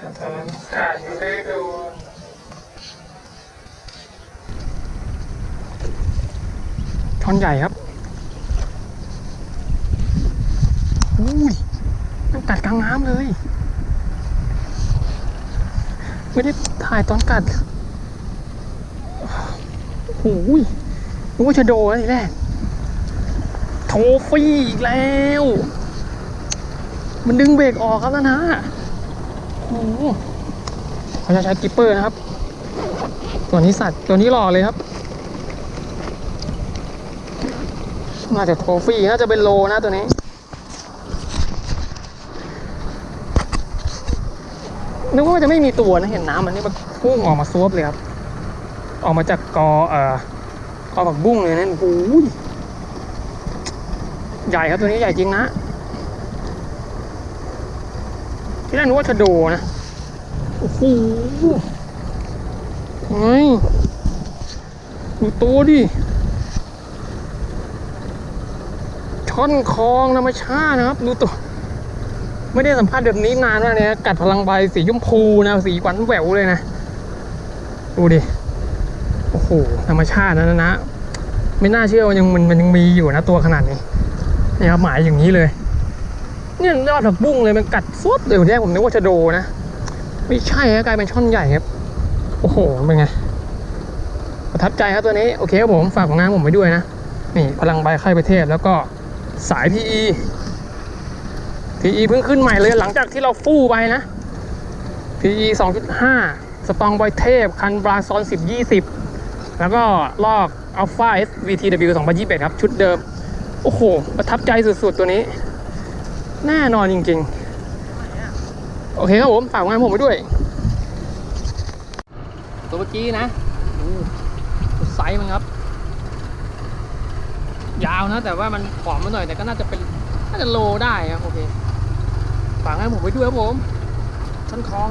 ถ่ายอยู่ได้ดูช่อนใหญ่ครับอุ้ยมันกัดกลางน้ำเลย ไม่ได้ถ่ายตอนกัดโอ้ยนึกว่าชะโดนะทีแรกโทฟี่อีกแล้ว มันดึงเบรกออกครับนะนะ เขาจะใช้กิปเปอร์นะครับ ตัวนี้สัตว์ตัวนี้หล่อเลยครับ น่าจะโทฟี่น่าจะเป็นโลนะตัวนี้ นึกว่าจะไม่มีตัวนะเห็นน้ำมันนี่มันพุ่งออกมาซวบเลยครับ ออกมาจากกอเอ่อกอผักบุ้งเลยนั่นโอ้โหใหญ่ครับตัวนี้ใหญ่จริงนะ ที่แรกนึกว่าชะโดนะ โอ้โหไงดูตัวดิ ช่อนคลองธรรมชาตินะครับ ดูตัว ไม่ได้สัมผัสแบบนี้นานมากเลยนะกัดพลังใบสีชมพูนะสีหวานแหววเลยนะ ดูดิ โอ้โห ธรรมชาตินะนะ ไม่น่าเชื่อว่ายังมันมันยังมีอยู่นะตัวขนาดนี้นี่ครับหมายอย่างนี้เลย นี่ยยอดผักบุ้งเลยมันกัดซุบเดี๋ยวแรกผมนึกว่าจะโดนะ ไม่ใช่ครับกลายเป็นช่อนใหญ่ครับ โอ้โหเป็นไงประทับใจครับตัวนี้โอเคครับผมฝากผลงานผมไปด้วยนะนี่พลังใบไข่ประเทศแล้วก็สาย PE PE เพิ่งขึ้นใหม่เลยหลังจากที่เราฟู่ไปนะ PE 2.5 สตองบอยเทพ คันบราซอน 10 20 แล้วก็ลอก Alpha S VTW 2021 ครับ ชุดเดิม โอ้โห ประทับใจสุดๆ ตัวนี้ แน่นอนจริงๆ โอเคครับผมฝากงานผมไปด้วย ตัวเมื่อกี้นะไซส์มันครับ ยาวนะ แต่ว่ามันผอมมาหน่อยแต่ก็น่าจะเป็นน่าจะโลได้ครับโอเคฝากงานผมไปด้วยครับผมชั้นคลอง